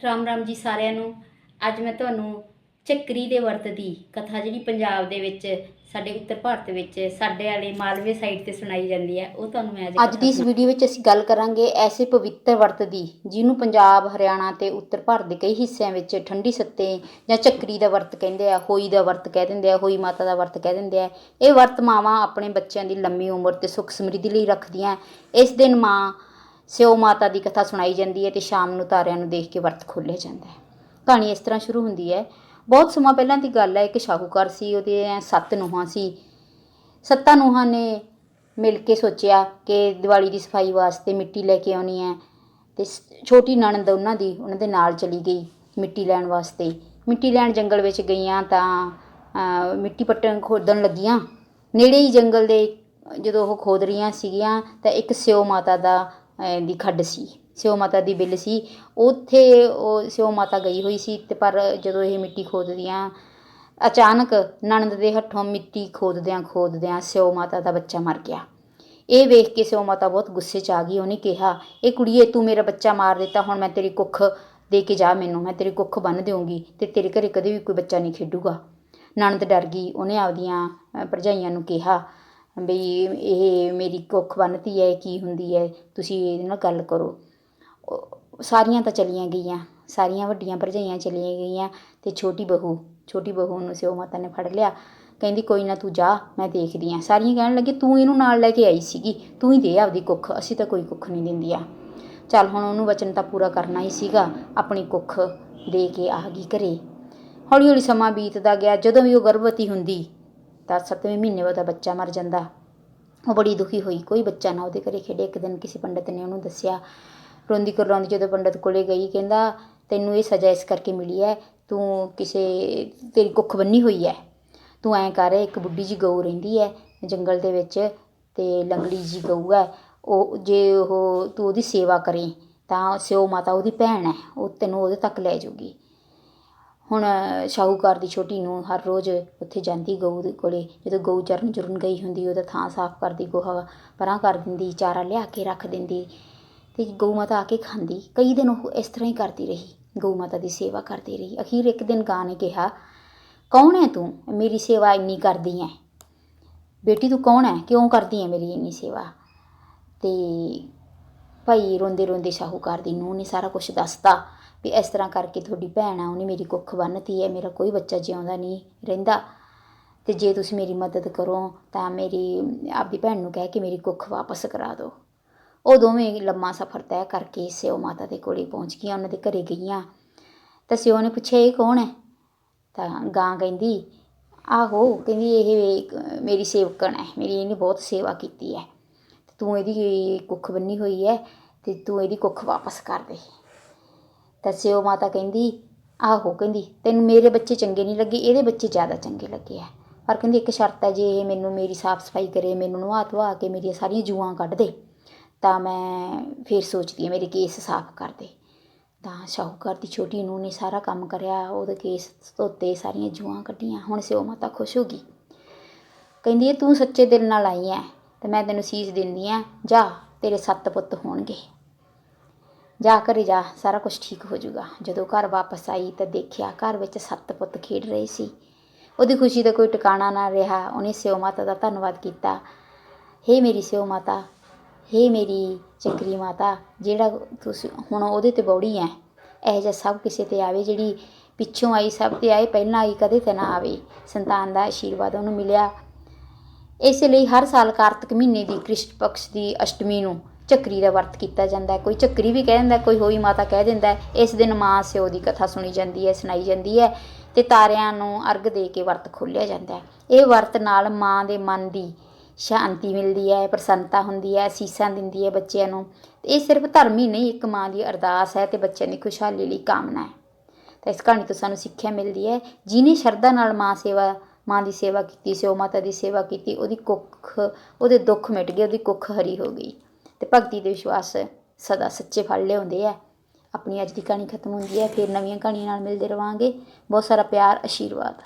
ਰਾਮ ਰਾਮ ਜੀ ਸਾਰਿਆਂ ਨੂੰ। ਅੱਜ ਮੈਂ ਤੁਹਾਨੂੰ ਚੱਕਰੀ ਦੇ ਵਰਤ ਦੀ ਕਥਾ ਜਿਹੜੀ ਪੰਜਾਬ ਦੇ ਵਿੱਚ ਸਾਡੇ ਉੱਤਰ ਭਾਰਤ ਵਿੱਚ ਸਾਡੇ ਵਾਲੇ ਮਾਲਵੇ ਸਾਈਡ ਤੇ ਸੁਣਾਈ ਜਾਂਦੀ ਹੈ ਉਹ ਤੁਹਾਨੂੰ ਮੈਂ ਅੱਜ ਦੀ ਇਸ ਵੀਡੀਓ ਵਿੱਚ ਅਸੀਂ ਗੱਲ ਕਰਾਂਗੇ ਐਸੇ ਪਵਿੱਤਰ ਵਰਤ ਦੀ ਜਿਹਨੂੰ ਪੰਜਾਬ ਹਰਿਆਣਾ ਤੇ ਉੱਤਰ ਭਾਰਤ ਦੇ ਕਈ ਹਿੱਸਿਆਂ ਵਿੱਚ ਠੰਡੀ ਸੱਤੇ ਜਾਂ ਚੱਕਰੀ ਦਾ ਵਰਤ ਕਹਿੰਦੇ ਆ ਹੋਈ ਦਾ ਵਰਤ ਕਹਿ ਦਿੰਦੇ ਆ ਹੋਈ ਮਾਤਾ ਦਾ ਵਰਤ ਕਹਿ ਦਿੰਦੇ ਆ। ਇਹ ਵਰਤ ਮਾਵਾਂ ਆਪਣੇ ਬੱਚਿਆਂ ਦੀ ਲੰਮੀ ਉਮਰ ਤੇ ਸੁੱਖ ਸਮਰਿੱਧੀ ਲਈ ਰੱਖਦੀਆਂ। ਇਸ ਦਿਨ ਮਾਂ ਸਿਓ ਮਾਤਾ ਦੀ ਕਥਾ ਸੁਣਾਈ ਜਾਂਦੀ ਹੈ ਤੇ ਸ਼ਾਮ ਨੂੰ ਤਾਰਿਆਂ ਨੂੰ ਦੇਖ ਕੇ ਵਰਤ ਖੋਲ੍ਹਿਆ ਜਾਂਦਾ ਹੈ। ਕਹਾਣੀ ਇਸ ਤਰ੍ਹਾਂ ਸ਼ੁਰੂ ਹੁੰਦੀ ਹੈ। ਬਹੁਤ ਸਮਾਂ ਪਹਿਲਾਂ ਦੀ ਗੱਲ ਹੈ, ਇੱਕ ਸ਼ਾਹੂਕਾਰ ਸੀ, ਉਹਦੇ ਸੱਤ ਨੂੰਹਾਂ ਸੀ। ਸੱਤਾਂ ਨੂੰਹਾਂ ਨੇ ਮਿਲ ਕੇ ਸੋਚਿਆ ਕਿ ਦੀਵਾਲੀ ਦੀ ਸਫ਼ਾਈ ਵਾਸਤੇ ਮਿੱਟੀ ਲੈ ਕੇ ਆਉਣੀ ਹੈ ਤੇ ਸ- ਛੋਟੀ ਨਣਦ ਉਹਨਾਂ ਦੀ, ਉਹਨਾਂ ਦੇ ਨਾਲ ਚਲੀ ਗਈ ਮਿੱਟੀ ਲੈਣ ਵਾਸਤੇ। ਮਿੱਟੀ ਲੈਣ ਜੰਗਲ ਵਿੱਚ ਗਈਆਂ ਤਾਂ ਮਿੱਟੀ ਪੱਟਣ ਖੋਦਣ ਲੱਗੀਆਂ। ਨੇੜੇ ਹੀ ਜੰਗਲ ਦੇ ਜਦੋਂ ਉਹ ਖੋਦ ਰਹੀਆਂ ਸੀਗੀਆਂ ਤਾਂ ਇੱਕ ਸਿਓ ਮਾਤਾ ਦਾ ਦੀ ਖੱਡ ਸੀ, ਸਿਓ ਮਾਤਾ ਦੀ ਬਿੱਲ ਸੀ। ਉੱਥੇ ਉਹ ਸਿਓ ਮਾਤਾ ਗਈ ਹੋਈ ਸੀ ਅਤੇ ਪਰ ਜਦੋਂ ਇਹ ਮਿੱਟੀ ਖੋਦਦੀਆਂ ਅਚਾਨਕ ਨਣਦ ਦੇ ਹੱਥੋਂ ਮਿੱਟੀ ਖੋਦਦਿਆਂ ਖੋਦਦਿਆਂ ਸਿਓ ਮਾਤਾ ਦਾ ਬੱਚਾ ਮਰ ਗਿਆ। ਇਹ ਵੇਖ ਕੇ ਸਿਓ ਮਾਤਾ ਬਹੁਤ ਗੁੱਸੇ 'ਚ ਆ ਗਈ। ਉਹਨੇ ਕਿਹਾ, ਇਹ ਕੁੜੀਏ, ਤੂੰ ਮੇਰਾ ਬੱਚਾ ਮਾਰ ਦਿੱਤਾ, ਹੁਣ ਮੈਂ ਤੇਰੀ ਕੁੱਖ ਦੇ ਕੇ ਜਾ ਮੈਨੂੰ, ਮੈਂ ਤੇਰੀ ਕੁੱਖ ਬੰਨ ਦੇਵਾਂਗੀ ਤੇ ਤੇਰੇ ਘਰੇ ਕਦੇ ਵੀ ਕੋਈ ਬੱਚਾ ਨਹੀਂ ਖੇਡੂਗਾ। ਨਣਦ ਡਰ ਗਈ। ਉਹਨੇ ਆਪਦੀਆਂ ਭਰਜਾਈਆਂ ਨੂੰ ਕਿਹਾ ਬਈ ਇਹ ਮੇਰੀ ਕੁੱਖ ਬੰਨਤੀ ਹੈ ਕੀ ਹੁੰਦੀ ਹੈ, ਤੁਸੀਂ ਇਹਦੇ ਨਾਲ ਗੱਲ ਕਰੋ। ਸਾਰੀਆਂ ਤਾਂ ਚਲੀਆਂ ਗਈਆਂ, ਸਾਰੀਆਂ ਵੱਡੀਆਂ ਭਰਜਾਈਆਂ ਚਲੀਆਂ ਗਈਆਂ ਅਤੇ ਛੋਟੀ ਬਹੂ ਛੋਟੀ ਬਹੂ ਨੂੰ ਸਿਓ ਮਾਤਾ ਨੇ ਫੜ ਲਿਆ। ਕਹਿੰਦੀ, ਕੋਈ ਨਾ ਤੂੰ ਜਾ, ਮੈਂ ਦੇਖਦੀ ਹਾਂ। ਸਾਰੀਆਂ ਕਹਿਣ ਲੱਗੀ, ਤੂੰ ਇਹਨੂੰ ਨਾਲ ਲੈ ਕੇ ਆਈ ਸੀਗੀ, ਤੂੰ ਹੀ ਦੇ ਆਪਦੀ ਕੁੱਖ, ਅਸੀਂ ਤਾਂ ਕੋਈ ਕੁੱਖ ਨਹੀਂ ਦਿੰਦੀ ਆ ਚੱਲ ਹੁਣ ਉਹਨੂੰ ਵਚਨ ਤਾਂ ਪੂਰਾ ਕਰਨਾ ਹੀ ਸੀਗਾ, ਆਪਣੀ ਕੁੱਖ ਦੇ ਕੇ ਆ ਗਈ ਘਰੇ। ਹੌਲੀ ਹੌਲੀ ਸਮਾਂ ਬੀਤਦਾ ਗਿਆ, ਜਦੋਂ ਵੀ ਉਹ ਗਰਭਵਤੀ ਹੁੰਦੀ ਤਾਂ ਸੱਤਵੇਂ ਮਹੀਨੇ ਉਹਦਾ ਬੱਚਾ ਮਰ ਜਾਂਦਾ। ਉਹ ਬੜੀ ਦੁਖੀ ਹੋਈ। ਕੋਈ ਬੱਚਾ ਨਾ ਉਹਦੇ ਘਰੇ ਖੇਡੇ। ਇੱਕ ਦਿਨ ਕਿਸੇ ਪੰਡਤ ਨੇ ਉਹਨੂੰ ਦੱਸਿਆ, ਰੋਂਦੀ ਕਰਲਾਉਂਦੀ ਜਦੋਂ ਪੰਡਤ ਕੋਲੇ ਗਈ, ਕਹਿੰਦਾ, ਤੈਨੂੰ ਇਹ ਸਜ਼ਾ ਇਸ ਕਰਕੇ ਮਿਲੀ ਹੈ, ਤੂੰ ਕਿਸੇ, ਤੇਰੀ ਕੁੱਖ ਬੰਨੀ ਹੋਈ ਹੈ। ਤੂੰ ਐਂ ਕਰ, ਇੱਕ ਬੁੱਢੀ ਜੀ ਗਊ ਰਹਿੰਦੀ ਹੈ ਜੰਗਲ ਦੇ ਵਿੱਚ ਤੇ ਲੰਗੜੀ ਜੀ ਗਊ ਹੈ। ਉਹ, ਜੇ ਉਹ ਤੂੰ ਉਹਦੀ ਸੇਵਾ ਕਰੇ, ਤਾਂ ਸਿਓ ਮਾਤਾ ਉਹਦੀ ਭੈਣ ਹੈ। ਉਹ ਤੈਨੂੰ ਉਹਦੇ ਤੱਕ ਲੈ ਜਾਊਗੀ। ਹੁਣ ਸ਼ਾਹੂਕਾਰ ਦੀ ਛੋਟੀ ਨੂੰਹ ਹਰ ਰੋਜ਼ ਉੱਥੇ ਜਾਂਦੀ ਗਊ ਦੇ ਕੋਲ। ਜਦੋਂ ਗਊ ਚਰਨ ਚੁਰਨ ਗਈ ਹੁੰਦੀ, ਉਹਦਾ ਥਾਂ ਸਾਫ਼ ਕਰਦੀ, ਗੋਹਾ ਪਰਾਂ ਕਰ ਦਿੰਦੀ, ਚਾਰਾ ਲਿਆ ਕੇ ਰੱਖ ਦਿੰਦੀ ਅਤੇ ਗਊ ਮਾਤਾ ਆ ਕੇ ਖਾਂਦੀ। ਕਈ ਦਿਨ ਉਹ ਇਸ ਤਰ੍ਹਾਂ ਹੀ ਕਰਦੀ ਰਹੀ। ਗਊ ਮਾਤਾ ਦੀ ਸੇਵਾ ਕਰਦੀ ਰਹੀ। ਅਖੀਰ ਇੱਕ ਦਿਨ ਗਾਂ ਨੇ ਕਿਹਾ, ਕੌਣ ਹੈ ਤੂੰ? ਮੇਰੀ ਸੇਵਾ ਇੰਨੀ ਕਰਦੀ ਹੈ ਬੇਟੀ, ਤੂੰ ਕੌਣ ਹੈ ਕਿਉਂ ਕਰਦੀ ਹੈ ਮੇਰੀ ਇੰਨੀ ਸੇਵਾ? ਤੇ ਭਾਈ ਰੋਂਦੇ ਰੋਂਦੇ ਸ਼ਾਹੂਕਾਰ ਦੀ ਨੂੰਹ ਨੇ ਸਾਰਾ ਕੁਝ ਦੱਸਤਾ। ਵੀ ਇਸ ਤਰ੍ਹਾਂ ਕਰਕੇ ਤੁਹਾਡੀ ਭੈਣ ਆ, ਉਹਨੇ ਮੇਰੀ ਕੁੱਖ ਬੰਨ੍ਹਤੀ ਹੈ, ਮੇਰਾ ਕੋਈ ਬੱਚਾ ਜਿਉਂਦਾ ਨਹੀਂ ਰਹਿੰਦਾ। ਅਤੇ ਜੇ ਤੁਸੀਂ ਮੇਰੀ ਮਦਦ ਕਰੋ, ਤਾਂ ਮੇਰੀ, ਆਪਦੀ ਭੈਣ ਨੂੰ ਕਹਿ ਕੇ ਮੇਰੀ ਕੁੱਖ ਵਾਪਸ ਕਰਾ ਦਿਓ। ਉਹ ਦੋਵੇਂ ਲੰਮਾ ਸਫ਼ਰ ਤੈਅ ਕਰਕੇ ਸਿਓ ਮਾਤਾ ਦੇ ਕੋਲੇ ਪਹੁੰਚ ਗਈਆਂ, ਉਹਨਾਂ ਦੇ ਘਰੇ ਗਈਆਂ। ਤਾਂ ਸਿਓ ਨੇ ਪੁੱਛਿਆ, ਇਹ ਕੌਣ ਹੈ? ਤਾਂ ਗਾਂ ਕਹਿੰਦੀ, ਆਹੋ, ਕਹਿੰਦੀ ਇਹ ਮੇਰੀ ਸੇਵਕਣ ਹੈ, ਮੇਰੀ ਇਹਨੇ ਬਹੁਤ ਸੇਵਾ ਕੀਤੀ ਹੈ। ਤੇ ਤੂੰ ਇਹਦੀ ਕੁੱਖ ਬੰਨੀ ਹੋਈ ਹੈ, ਤੇ ਤੂੰ ਇਹਦੀ ਕੁੱਖ ਵਾਪਸ ਕਰ ਦੇ। ਤਾਂ ਸਿਓ ਮਾਤਾ ਕਹਿੰਦੀ, ਆਹੋ, ਕਹਿੰਦੀ, ਤੈਨੂੰ ਮੇਰੇ ਬੱਚੇ ਚੰਗੇ ਨਹੀਂ ਲੱਗੇ, ਇਹਦੇ ਬੱਚੇ ਜ਼ਿਆਦਾ ਚੰਗੇ ਲੱਗੇ ਆ। ਪਰ ਕਹਿੰਦੀ, ਇੱਕ ਸ਼ਰਤ ਹੈ, ਜੇ ਇਹ ਮੈਨੂੰ ਮੇਰੀ ਸਾਫ਼ ਸਫ਼ਾਈ ਕਰੇ, ਮੈਨੂੰ ਨਵਾ ਧਵਾ ਕੇ ਮੇਰੀਆਂ ਸਾਰੀਆਂ ਜੂਆਂ ਕੱਢ ਦੇ, ਤਾਂ ਮੈਂ ਫਿਰ ਸੋਚਦੀ ਹਾਂ ਮੇਰੇ ਕੇਸ ਸਾਫ਼ ਕਰ ਦੇ। ਤਾਂ ਸ਼ਾਹੂਕਾਰ ਦੀ ਛੋਟੀ ਨੂੰ ਨੇ ਸਾਰਾ ਕੰਮ ਕਰਿਆ, ਉਹਦੇ ਕੇਸ ਧੋਤੇ, ਸਾਰੀਆਂ ਜੂਆਂ ਕੱਢੀਆਂ। ਹੁਣ ਸਿਓ ਮਾਤਾ ਖੁਸ਼ ਹੋ ਗਈ। ਕਹਿੰਦੀ, ਇਹ ਤੂੰ ਸੱਚੇ ਦਿਲ ਨਾਲ ਆਈ ਐ, ਤੇ ਮੈਂ ਤੈਨੂੰ ਸੀਸ ਦਿੰਦੀ ਆ ਜਾ, ਤੇਰੇ ਸੱਤ ਪੁੱਤ ਹੋਣਗੇ। ਜਾ ਘਰੇ ਜਾ, ਸਾਰਾ ਕੁਝ ਠੀਕ ਹੋ ਜਾਊਗਾ। ਜਦੋਂ ਘਰ ਵਾਪਸ ਆਈ ਤਾਂ ਦੇਖਿਆ ਘਰ ਵਿੱਚ ਸੱਤ ਪੁੱਤ ਖੇਡ ਰਹੇ ਸੀ। ਉਹਦੀ ਖੁਸ਼ੀ ਦਾ ਕੋਈ ਟਿਕਾਣਾ ਨਾ ਰਿਹਾ। ਉਹਨੇ ਸਿਓ ਮਾਤਾ ਦਾ ਧੰਨਵਾਦ ਕੀਤਾ। ਹੇ ਮੇਰੀ ਸਿਓ ਮਾਤਾ, ਹੇ ਮੇਰੀ ਚੱਕਰੀ ਮਾਤਾ, ਜਿਹੜਾ ਤੁਸੀਂ ਹੁਣ ਉਹਦੇ ਤੇ ਬੌੜੀ ਐ, ਇਹ ਜਿਹਾ ਸਭ ਕਿਸੇ ਤੇ ਆਵੇ, ਜਿਹੜੀ ਪਿੱਛੋਂ ਆਈ, ਸਭ ਤੇ ਆਏ, ਪਹਿਲਾਂ ਆਈ, ਕਦੇ ਤੇ ਨਾ ਆਵੇ। ਸੰਤਾਨ ਦਾ ਆਸ਼ੀਰਵਾਦ ਉਹਨੂੰ ਮਿਲਿਆ। ਇਸ ਲਈ ਹਰ ਸਾਲ ਕਾਰਤਿਕ ਮਹੀਨੇ ਦੀ ਕ੍ਰਿਸ਼ਟ ਪਕਸ਼ ਦੀ ਅਸ਼ਟਮੀ ਨੂੰ ਚੱਕਰੀ ਦਾ ਵਰਤ ਕੀਤਾ ਜਾਂਦਾ ਕੋਈ ਚੱਕਰੀ ਵੀ ਕਹਿ ਦਿੰਦਾ, ਕੋਈ ਹੋਈ ਮਾਤਾ ਕਹਿ ਦਿੰਦਾ ਇਸ ਦਿਨ ਮਾਂ ਸਿਓ ਦੀ ਕਥਾ ਸੁਣੀ ਜਾਂਦੀ ਹੈ, ਸੁਣਾਈ ਜਾਂਦੀ ਹੈ ਤੇ ਤਾਰਿਆਂ ਨੂੰ ਅਰਗ ਦੇ ਕੇ ਵਰਤ ਖੋਲ੍ਹਿਆ ਜਾਂਦਾ ਇਹ ਵਰਤ ਨਾਲ ਮਾਂ ਦੇ ਮਨ ਦੀ ਸ਼ਾਂਤੀ ਮਿਲਦੀ ਹੈ, ਪ੍ਰਸੰਨਤਾ ਹੁੰਦੀ ਹੈ, ਅਸੀਸਾਂ ਦਿੰਦੀ ਹੈ ਬੱਚਿਆਂ ਨੂੰ। ਤੇ ਇਹ ਸਿਰਫ ਧਰਮ ਹੀ ਨਹੀਂ, ਇੱਕ ਮਾਂ ਦੀ ਅਰਦਾਸ ਹੈ ਤੇ ਬੱਚਿਆਂ ਦੀ ਖੁਸ਼ਹਾਲੀ ਲਈ ਕਾਮਨਾ ਹੈ। ਤਾਂ ਇਸ ਕਹਾਣੀ ਤੋਂ ਸਾਨੂੰ ਸਿੱਖਿਆ ਮਿਲਦੀ ਹੈ। ਜਿਹਨੇ ਸ਼ਰਧਾ ਨਾਲ ਮਾਂ ਸੇਵਾ, ਮਾਂ ਦੀ ਸੇਵਾ ਕੀਤੀ, ਸਿਓ ਮਾਤਾ ਦੀ ਸੇਵਾ ਕੀਤੀ, ਉਹਦੀ ਕੁੱਖ, ਉਹਦੇ ਦੁੱਖ ਮਿਟ ਗਏ, ਉਹਦੀ ਕੁੱਖ ਹਰੀ ਹੋ ਗਈ। ਅਤੇ ਭਗਤੀ ਦੇ ਵਿਸ਼ਵਾਸ ਸਦਾ ਸੱਚੇ ਫਲ ਲਿਆਉਂਦੇ ਹੈ ਆਪਣੀ ਅੱਜ ਦੀ ਕਹਾਣੀ ਖਤਮ ਹੁੰਦੀ ਹੈ, ਫਿਰ ਨਵੀਆਂ ਕਹਾਣੀਆਂ ਨਾਲ ਮਿਲਦੇ ਰਵਾਂਗੇ। ਬਹੁਤ ਸਾਰਾ ਪਿਆਰ ਆਸ਼ੀਰਵਾਦ